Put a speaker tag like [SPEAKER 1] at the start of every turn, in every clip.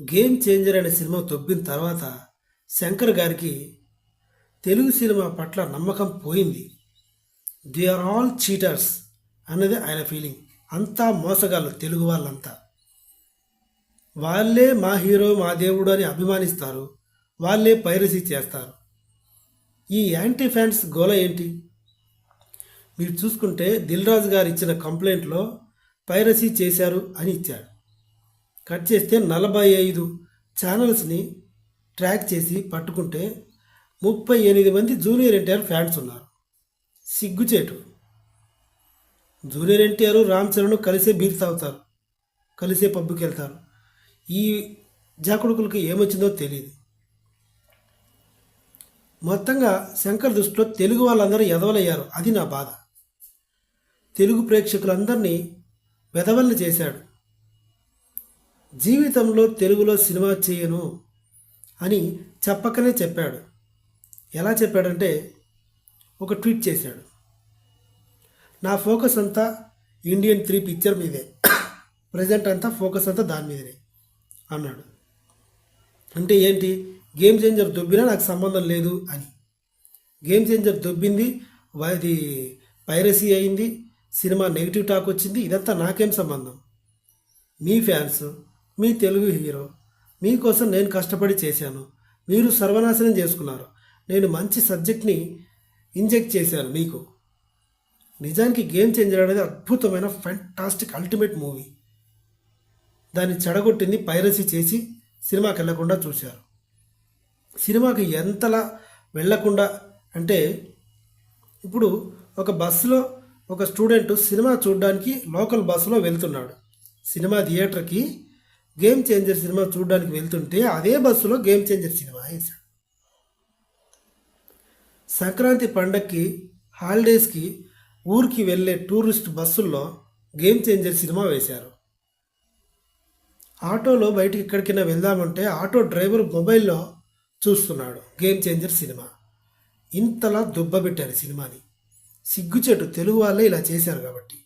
[SPEAKER 1] Game changer అనే సినిమా తొబ్బిన తర్వాత శంకర్ గారికి తెలుగు సినిమా పట్ల నమ్మకం పోయింది. దే ఆర్ ఆల్ చీటర్స్ అన్నది ఆయన ఫీలింగ్. అంతా మోసగాళ్ళు తెలుగు వాళ్ళంతా. వాళ్ళే మా హీరో మా దేవుడు అని అభిమానిస్తారు. వాళ్ళే పైరసీ చేస్తారు. ఈ యాంటీ ఫ్యాన్స్ గోల ఏంటి? మీరు చూసుకుంటే దిల్ రాజు గారు ఇచ్చిన కంప్లైంట్లో పైరసీ చేశారు అని ఇచ్చాడు. కట్ చేస్తే నలభై ఐదు ఛానల్స్ని ట్రాక్ చేసి పట్టుకుంటే ముప్పై ఎనిమిది మంది జూనియర్ ఎన్టీఆర్ ఫ్యాన్స్ ఉన్నారు. సిగ్గుచేటు. జూనియర్ ఎన్టీఆర్ రామ్ చరణ్ కలిసే బీర్ తాగుతారు కలిసే పబ్బుకి వెళ్తారు. ఈ జాకుడుకులకి ఏమొచ్చిందో తెలియదు మొత్తంగా శంకర్ దృష్టిలో తెలుగు వాళ్ళందరూ ఎదవలయ్యారు. అది నా బాధ. తెలుగు ప్రేక్షకులందరినీ వెదవల్ని చేశాడు. జీవితంలో తెలుగులో సినిమా చేయను అని చెప్పకనే చెప్పాడు. ఎలా చెప్పాడంటే ఒక ట్వీట్ చేశాడు. నా ఫోకస్ అంతా ఇండియన్ త్రీ పిక్చర్ మీదే. ప్రజెంట్ అంతా ఫోకస్ అంతా దాని మీదనే అన్నాడు. అంటే ఏంటి? గేమ్ చేంజర్ దొబ్బినా నాకు సంబంధం లేదు అని. గేమ్ చేంజర్ దొబ్బింది అది పైరసీ అయింది సినిమా నెగిటివ్ టాక్ వచ్చింది ఇదంతా నాకేం సంబంధం? మీ ఫ్యాన్స్ మీ తెలుగు హీరో. మీకోసం నేను కష్టపడి చేశాను. మీరు సర్వనాశనం చేసుకున్నారు. నేను మంచి సబ్జెక్ట్ని ఇంజెక్ట్ చేశాను మీకు. నిజానికి గేమ్ చేంజర్ అనేది అద్భుతమైన ఫెంటాస్టిక్ అల్టిమేట్ మూవీ దాన్ని చెడగొట్టింది పైరసీ చేసి సినిమాకి వెళ్ళకుండా చూశారు. సినిమాకి ఎంతలా వెళ్ళకుండా అంటే ఇప్పుడు ఒక బస్సులో ఒక స్టూడెంట్ సినిమా చూడడానికి లోకల్ బస్సులో వెళ్తున్నాడు. సినిమా థియేటర్కి గేమ్ చేంజర్ సినిమా చూడడానికి వెళ్తుంటే అదే బస్సులో గేమ్ చేంజర్ సినిమా వేశాడు. సంక్రాంతి పండక్కి హాలిడేస్కి ఊరికి వెళ్ళే టూరిస్ట్ బస్సుల్లో గేమ్ చేంజర్ సినిమా వేశారు. ఆటోలో బయటికి ఎక్కడికైనా వెళ్దామంటే ఆటో డ్రైవర్ మొబైల్లో చూస్తున్నాడు గేమ్ చేంజర్ సినిమా ఇంతలా దుబ్బబెట్టారు సినిమాని. సిగ్గుచెట్టు తెలుగు వాళ్ళే ఇలా చేశారు కాబట్టి.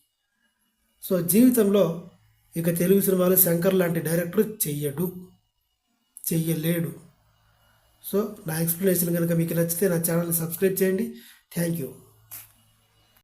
[SPEAKER 1] సో జీవితంలో ఇక తెలుగు సినిమాలు శంకర్ లాంటి డైరెక్టర్ చెయ్యడు. చెయ్యలేడు. సో నా ఎక్స్ప్లెనేషన్ కనుక మీకు నచ్చితే నా ఛానల్ని సబ్స్క్రైబ్ చేయండి. Thank you.